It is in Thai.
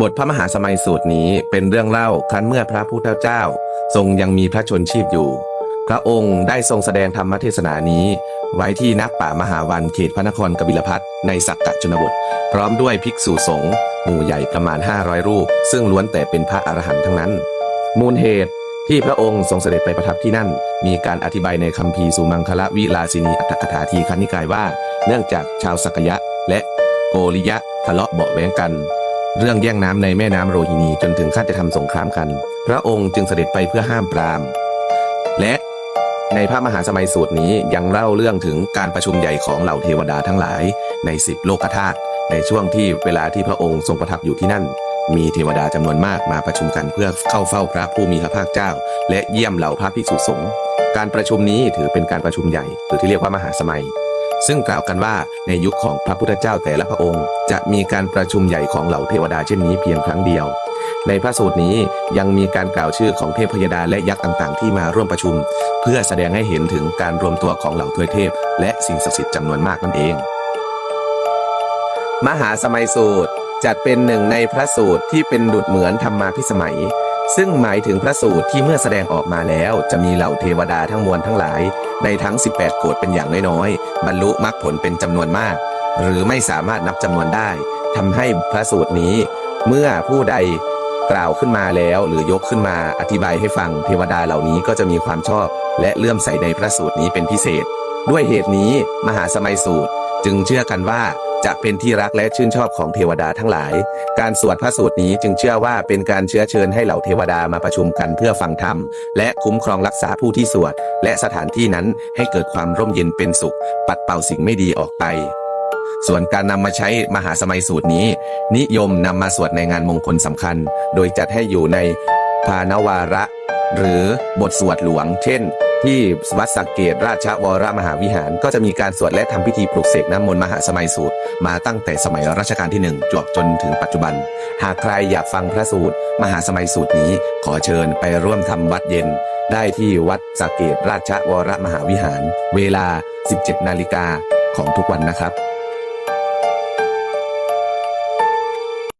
บทพระมหาสมัยสูตรนี้เป็นเรื่องเล่าครั้นเมื่อพระพุทธเจ้า ทรงยังมีพระชนชีพอยู่ พระองค์ได้ทรงแสดงธรรมเทศนานี้ ไว้ที่นักป่ามหาวันเขตพระนครกบิลพัทในสักกะชนบท พร้อมด้วยภิกษุสงฆ์หมู่ใหญ่ประมาณ 500 รูป ซึ่งล้วนแต่เป็นพระอรหันต์ทั้งนั้น มูลเหตุที่พระองค์ทรงเสด็จไปประทับที่นั่น มีการอธิบายในคัมภีร์สุมังคละวิลาสินีอัตถกถาทีคันนิกายว่า เนื่องจากชาวสักยะและโกริยะทะเลาะเบาะแวงกัน เรื่องแย่งน้ำในแม่น้ำโรฮินีจนถึงขั้นจะทำสงครามกัน พระองค์จึงเสด็จไปเพื่อห้ามปราม และในพระมหาสมัยสูตรนี้ยังเล่าเรื่องถึงการประชุมใหญ่ของเหล่าเทวดาทั้งหลายในสิบโลกธาตุในช่วงที่เวลาที่พระองค์ทรงประทับอยู่ที่นั่น มีเทวดาจำนวนมากมาประชุมกันเพื่อเข้าเฝ้าพระผู้มีพระภาคเจ้า และเยี่ยมเหล่าพระภิกษุสงฆ์การประชุมนี้ถือเป็นการประชุมใหญ่หรือที่เรียกว่ามหาสมัย ซึ่งกล่าวกันว่าในยุคของพระพุทธเจ้าแต่ละพระองค์ จะมีการประชุมใหญ่ของเหล่าเทวดาเช่นนี้เพียงครั้งเดียว ในพระสูตรนี้ยังมีการกล่าวชื่อของเทพพยดาและยักษ์ต่างๆ ที่มาร่วมประชุม เพื่อแสดงให้เห็นถึงการรวมตัวของเหล่าทวยเทพ และสิ่งศักดิ์สิทธิ์จำนวนมากนั่นเอง มหาสมัยสูตรจัดเป็นหนึ่งในพระสูตรที่เป็นดุจเหมือนธรรมาพิสมัย ซึ่งหมายถึงพระสูตรที่เมื่อแสดงออกมาแล้ว จะมีเหล่าเทวดาทั้งมวลทั้งหลาย ในทั้ง 18 โกรธเป็นอย่างน้อยๆ บรรลุมรรคผลเป็นจำนวนมาก หรือไม่สามารถนับจำนวนได้ทำให้พระสูตรนี้ เมื่อผู้ใดกล่าวขึ้นมาแล้วหรือยกขึ้นมาอธิบายให้ฟังเทวดาเหล่านี้ก็จะมีความชอบ และเลื่อมใสในพระสูตรนี้เป็นพิเศษ ด้วยเหตุนี้มหาสมัยสูตรจึงเชื่อกันว่า จะเป็นที่รักและชื่นชอบของเทวดาทั้งหลาย การสวดพระสูตรนี้จึงเชื่อว่าเป็นการเชื้อเชิญให้เหล่าเทวดามาประชุมกันเพื่อฟังธรรม และคุ้มครองรักษาผู้ที่สวด และสถานที่นั้นให้เกิดความร่มเย็นเป็นสุข ปัดเป่าสิ่งไม่ดีออกไปส่วนการนำมาใช้มหาสมัยสูตรนี้ นิยมนำมาสวดในงานมงคลสำคัญ โดยจัดให้อยู่ในพานวาระ หรือบทสวดหลวง เช่นที่วัดสักเกตราชวรมหาวิหาร ก็จะมีการสวดและทำพิธีปลุกเสกน้ำมนต์มหาสมัยสูตร มาตั้งแต่สมัยรัชกาลที่หนึ่งจวบจนถึงปัจจุบัน หากใครอยากฟังพระสูตร มหาสมัยสูตรนี้ ขอเชิญไปร่วมทำวัดเย็น ได้ที่วัดสักเกตราชวรมหาวิหาร เวลา 17 นาฬิกาของทุกวันนะครับ